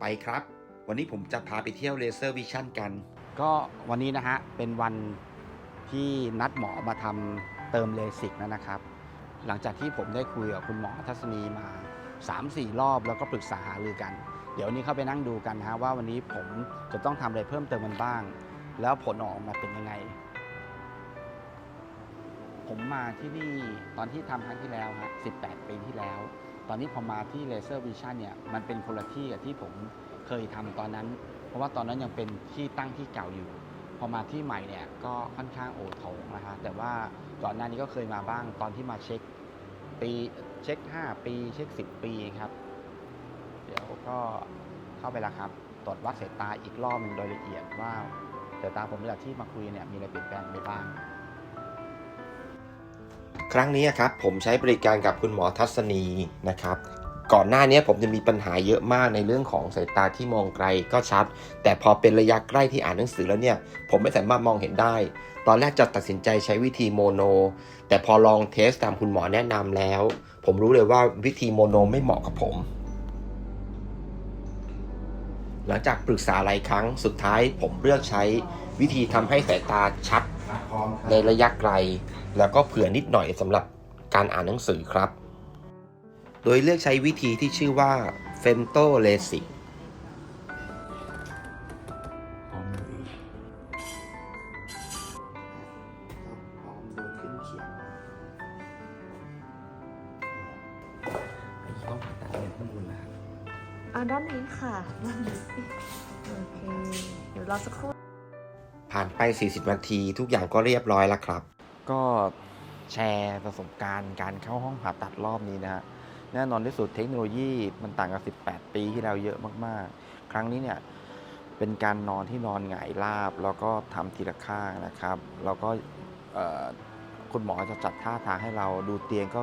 ไปครับ วันนี้ผมจะพาไปเที่ยวเลเซอร์วิชั่นกัน ก็วันนี้นะฮะ เป็นวันที่นัดหมอมาทำเติมเลสิกแล้วนะครับ หลังจากที่ผมได้คุยกับคุณหมอทัศนีมา 3-4 รอบแล้วก็ปรึกษาหารือกัน เดี๋ยวนนี้เข้าไปนั่งดูกันนะฮะว่าวันนี้ผมจะต้องทำอะไรเพิ่มเติมมันบ้าง แล้วผลออกมาเป็นยังไง ผมมาที่นี่ตอนที่ทำครั้งที่แล้วฮะ18 ปีที่แล้ว ตอนนี้พอมาที่เลเซอร์วิชั่นเนี่ยมันเป็นคนละที่กับที่ผมเคยทำตอนนั้น เพราะว่าตอนนั้นยังเป็นที่ตั้งที่เก่าอยู่ พอมาที่ใหม่เนี่ยก็ค่อนข้างโอโถงนะฮะแต่ว่าก่อนหน้านี้ก็เคยมาบ้างตอนที่มาเช็คปีเช็ค 5 ปีเช็ค 10 ปีครับ เดี๋ยวก็เข้าไปแล้วครับ ตรวจวัดสายตาอีกรอบหนึงโดยละเอียดว่าสายตาผมจากที่มาคุยเนี่ยมีอะไรเปลี่ยนแปลงไปบ้าง ครั้งนี้ครับผมใช้บริการกับคุณหมอทัศนีนะครับก่อนหน้านี้ผมจะมีปัญหาเยอะมากในเรื่องของสายตาที่มองไกลก็ชัด แต่พอเป็นระยะใกล้ที่อ่านหนังสือแล้วเนี่ยผมไม่สามารถมองเห็นได้ ตอนแรกจะตัดสินใจใช้วิธีโมโน แต่พอลองเทสตามคุณหมอแนะนำแล้ว ผมรู้เลยว่าวิธีโมโนไม่เหมาะกับผม หลังจากปรึกษาหลายครั้งสุดท้ายผมเลือกใช้ วิธีทำให้สายตาชัดในระยะไกล แล้วก็เผื่อนิดหน่อยสำหรับการอ่านหนังสือครับ โดยเลือกใช้วิธีที่ชื่อว่า Femto LASIK พร้อมเลยพร้อมโดนขึ้นเขียงไอ้ต้องผ่าตัดเนี่ยข้างบนนะครับอ่าด้านนี้ค่ะด้านนี้โอเค เดี๋ยวรอสักครู่ ผ่านไป 40 นาที ทุกอย่างก็เรียบร้อยแล้วครับ ก็แชร์ประสบการณ์การเข้าห้องผ่าตัดรอบนี้นะฮะแน่นอนที่สุดเทคโนโลยีมันต่างกับ 18 ปีที่แล้วเยอะมากๆ ครั้งนี้เนี่ยเป็นการนอนที่นอนหงายราบ แล้วก็ทำทีละข้างนะครับ แล้วก็คุณหมอจะจัดท่าทางให้เราดูเตียงก็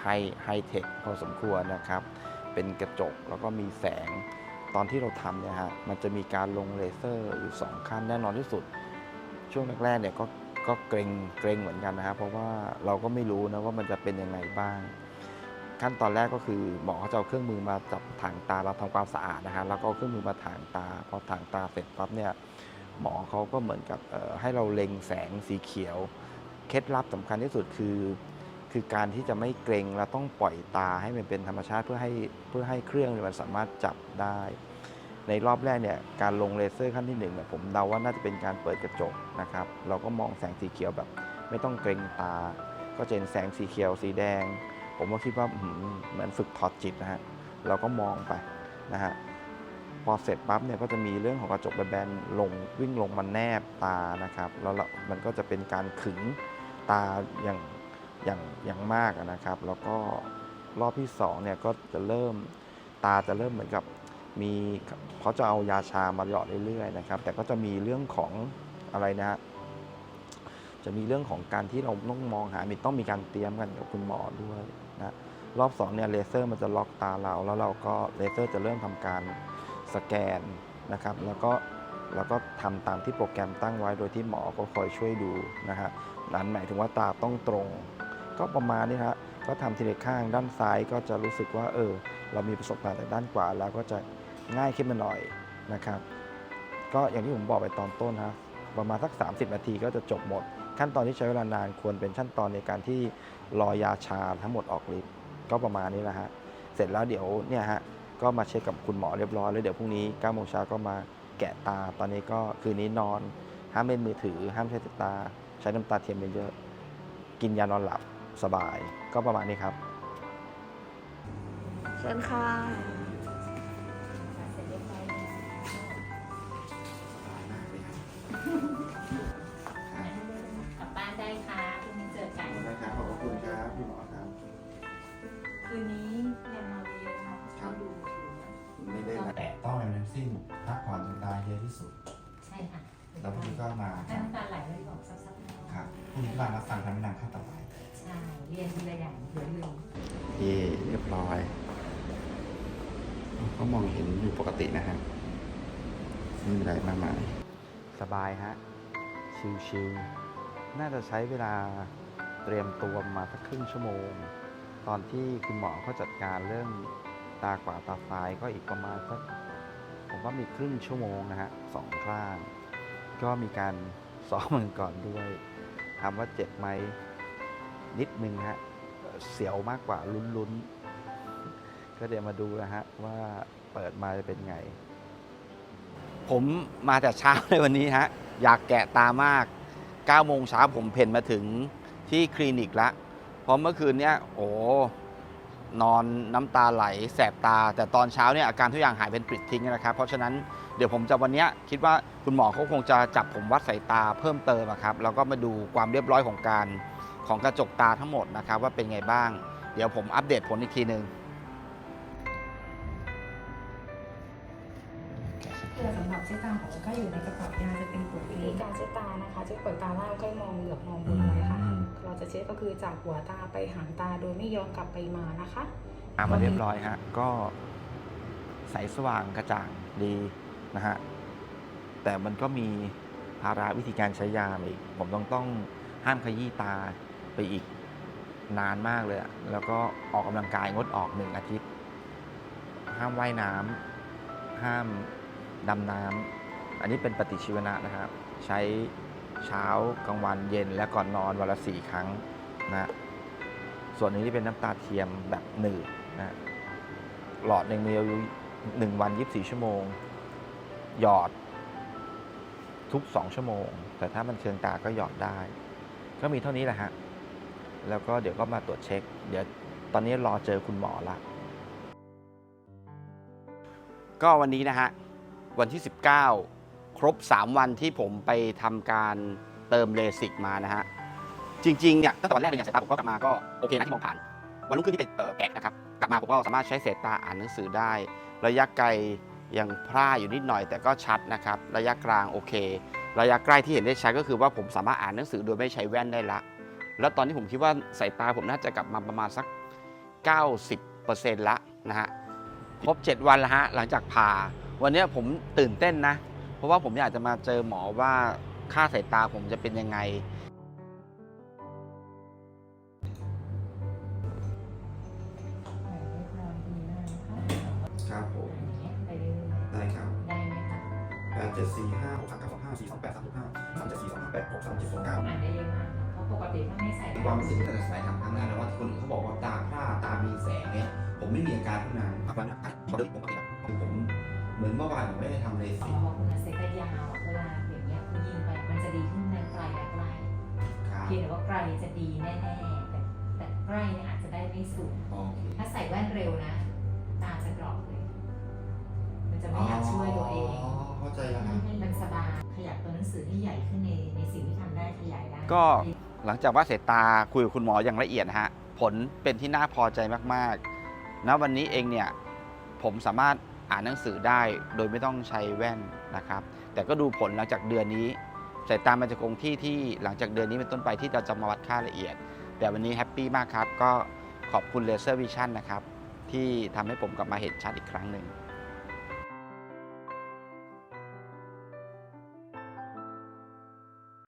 ไฮไฮเทคพอสมควรนะครับ เป็นกระจกแล้วก็มีแสงตอนที่เราทำเนี่ยฮะมันจะมีการลงเลเซอร์อยู่สองขั้นแน่นอนที่สุด ช่วงแรกๆเนี่ยก็ก็เกรงเกรงเหมือนกันนะครับ เพราะว่าเราก็ไม่รู้นะว่ามันจะเป็นยังไงบ้าง ขั้นตอนแรกก็คือหมอเขาจะเอาเครื่องมือมาจับถางตาเราทำความสะอาดนะฮะแล้วก็เอาเครื่องมือมาถางตาพอถางตาเสร็จปั๊บเนี่ยหมอเขาก็เหมือนกับให้เราเล็งแสงสีเขียว เคล็ดลับสำคัญที่สุดคือ คือการที่จะไม่เกรงเราต้องปล่อยตาให้มันเป็นธรรมชาติเพื่อให้เพื่อให้เครื่องมันสามารถจับได้ ในรอบแรกเนี่ยการลงเลเซอร์ขั้นที่หนึ่งเนี่ยผมเดาว่าน่าจะเป็นการเปิดกระจกนะครับเราก็มองแสงสีเขียวแบบ ไม่ต้องเกรงตา ก็จะเห็นแสงสีเขียวสีแดง ผมก็คิดว่าเหมือนฝึกถอดจิตนะฮะเราก็มองไปนะฮะพอเสร็จปั๊บเนี่ยก็จะมีเรื่องของกระจกแบนๆลงวิ่งลงมาแนบตานะครับแล้วมันก็จะเป็นการขึงตาอย่างอย่างอย่างมากนะครับ แล้วก็รอบที่สองเนี่ยก็จะเริ่มตาจะเริ่มเหมือนกับ มีเขาจะเอายาชามาหยอดเรื่อยๆนะครับ แต่ก็จะมีเรื่องของอะไรนะฮะจะมีเรื่องของการที่เราต้องมองหามีต้องมีการเตรียมกันกับคุณหมอด้วยนะรอบสองเนี่ยเลเซอร์มันจะล็อกตาเรา แล้วเราก็เลเซอร์จะเริ่มทำการสแกนนะครับ แล้วก็แล้วก็ทำตามที่โปรแกรมตั้งไว้โดยที่หมอก็คอยช่วยดูนะฮะนั้นหมายถึงว่าตาต้องตรง ก็ประมาณนี้ฮะก็ทำทีละข้างด้านซ้ายก็จะรู้สึกว่าเออเรามีประสบการณ์แต่ด้านขวาแล้วก็จะ ง่ายขึ้นมาหน่อยนะครับ ก็อย่างที่ผมบอกไปตอนต้นฮะประมาณสัก 30 นาทีก็จะจบหมด ขั้นตอนที่ใช้เวลานานควรเป็นขั้นตอนในการที่รอยาชาทั้งหมดออกฤทธิ์ก็ประมาณนี้แหละฮะเสร็จแล้วเดี๋ยวเนี่ยฮะก็มาเช็คกับคุณหมอเรียบร้อยแล้วเดี๋ยวพรุ่งนี้9โมงเช้าก็มาแกะตาตอนนี้ก็คืนนี้นอน ห้ามเล่นมือถือ ห้ามใช้ตา ใช้น้ำตาเทียมเยอะๆกินยานอนหลับสบายก็ประมาณนี้ครับ เชิญค่ะ พรุ่งนี้ก็มาถ้าน้ำตาไหลเลยบอกซับๆนะครับพรุ่งนี้ก็มารับฟังคำแนะนำขั้นต่อไปใช่เรียนทีละอย่างเดี๋ยวลืมเย่เรียบร้อยก็มองเห็นอยู่ปกตินะฮะไม่มีอะไรมากมายสบายฮะ ชิลๆน่าจะใช้เวลาเตรียมตัวมาสักครึ่งชั่วโมง ตอนที่คุณหมอเขาจัดการเรื่องตาขวาตาซ้ายก็อีกประมาณสักผมว่ามีครึ่งชั่วโมงนะฮะสองข้าง ก็มีการซ้อมมันก่อนด้วยถามว่าเจ็บไหมนิดนึงฮะเสียวมากกว่าลุ้นๆ ก็เดี๋ยวมาดูนะฮะว่าเปิดมาจะเป็นไง ผมมาแต่เช้าในวันนี้ฮะอยากแกะตามาก9โมงเช้าผมเพ่นมาถึงที่คลินิกละเพราะเมื่อคืนเนี้ยโอ้ นอนน้ำตาไหล แสบตา แต่ตอนเช้าเนี่ยอาการทุกอย่างหายเป็นปลิดทิ้งนะครับเพราะฉะนั้นเดี๋ยวผมจะวันนี้คิดว่าคุณหมอเขาคงจะจับผมวัดสายตาเพิ่มเติมครับแล้วก็มาดูความเรียบร้อยของการของกระจกตาทั้งหมดนะครับว่าเป็นไงบ้าง เดี๋ยวผมอัปเดตผลอีกทีหนึ่ง เพื่อสำหรับเส้นตาของก็อยู่ในกระเป๋ายาจะเป็นขวดวิเล็ธีกการเช็ดตานะคะจะเปิดตาล่างค่อยมองเหลือบมองบนไว้ค่ะ เราจะเช็ดก็คือจากหัวตาไปหางตาโดยไม่ย้อนกลับไปมานะคะอ่ามาเรียบร้อยฮะก็ใสสว่างกระจ่างดีนะฮะแต่มันก็มีภาระวิธีการใช้ยามาอีก ผมต้องต้องห้ามขยี้ตาไปอีกนานมากเลยอะแล้วก็ออกกำลังกายงดออกหนึ่งอาทิตย์ ห้ามว่ายน้ำห้าม ดำน้ำอันนี้เป็นปฏิชีวนะนะครับ ใช้เช้ากลางวันเย็นและก่อนนอนวันละสี่ครั้งนะส่วนนี้ที่เป็นน้ำตาเทียมแบบหนืดนะหลอดหนึ่งมีอายุหนึ่งวันยีิบสี่ชั่วโมง หยอดทุกสองชั่วโมง แต่ถ้ามันเคืองตาก็หยอดได้ ก็มีเท่านี้แหละฮะ แล้วก็เดี๋ยวก็มาตรวจเช็ค เดี๋ยวตอนนี้รอเจอคุณหมอละก็วันนี้นะฮะ วันที่ 19 ครบ 3 วันที่ผมไปทำการเติมเลสิกมานะฮะ จริงๆเนี่ยตั้งแต่วันแรกเลยเนี่ยสายตาผมก็กลับมาก็โอเคนะที่มองผ่าน วันรุ่งขึ้นที่เป็นแกะนะครับ กลับมาผมก็สามารถใช้สายตาอ่านหนังสือได้ ระยะไกลยังพร่าอยู่นิดหน่อยแต่ก็ชัดนะครับ ระยะกลางโอเค ระยะใกล้ที่เห็นได้ชัดก็คือว่าผมสามารถอ่านหนังสือโดยไม่ใช้แว่นได้ละ แล้วตอนนี้ผมคิดว่าสายตาผมน่าจะกลับมาประมาณสัก 90%ละนะฮะครบ 7 วันแล้วฮะหลังจากผ่า วันเนี้ยผมตื่นเต้นนะ เพราะว่าผมอยากจะมาเจอหมอว่าค่าสายตาผมจะเป็นยังไง ครับผมไปเรื่อยได้ครับๆได้ไหมคะแปดเจ็ดสี่ห้าหกสามเก้าสองห้าสี่สองแปดสามหกห้าสามเจ็ดสี่สองห้าแปดหกสามเจ็ดสองเก้าอ่านได้เยอะมากเพราะปกติถ้าไม่ใส่ความรู้สึกตั้งแต่สมัยทำครั้งแรกแล้วว่าที่คนอื่นเขาบอกว่าตาพร่าตามีแสงเนี่ย ผมไม่มีอาการพวกนั้นวันนั้นพอดึกผมก็ติดคือผม เหมือนเมื่อวานผมไม่ได้ทำเลอ๋สิอกคุณเซ็ตยาวเวลาอย่างเงี้ยคุณยิงไปมันจะดีขึ้นในไกลและไกลครับเพียงแต่ว่าไกลจะดีแน่ๆแต่แต่ใกล้เนี่ยอาจจะได้ไม่สูง โอเคถ้าใส่แว่นเร็วนะ ตาจะกรอบเลย มันจะไม่อยากช่วยตัวเองอ๋อเข้าใจแล้วครับมันสบายขยับตัวหนังสือให้ใหญ่ขึ้นในในสิ่งที่ทำได้ขยายได้ก็ หลังจากว่าสายตาคุยกับคุณหมออย่างละเอียดนะฮะ ผลเป็นที่น่าพอใจมากๆณวันนี้เองเนี่ย ผมสามารถ อ่านหนังสือได้โดยไม่ต้องใช้แว่นนะครับ แต่ก็ดูผลหลังจากเดือนนี้สายตามันจะคงที่ที่หลังจากเดือนนี้เป็นต้นไปที่เราจะมาวัดค่าละเอียด แต่วันนี้แฮปปี้มากครับ ก็ขอบคุณเลเซอร์วิชั่นนะครับ ที่ทำให้ผมกลับมาเห็นชัดอีกครั้งหนึ่ง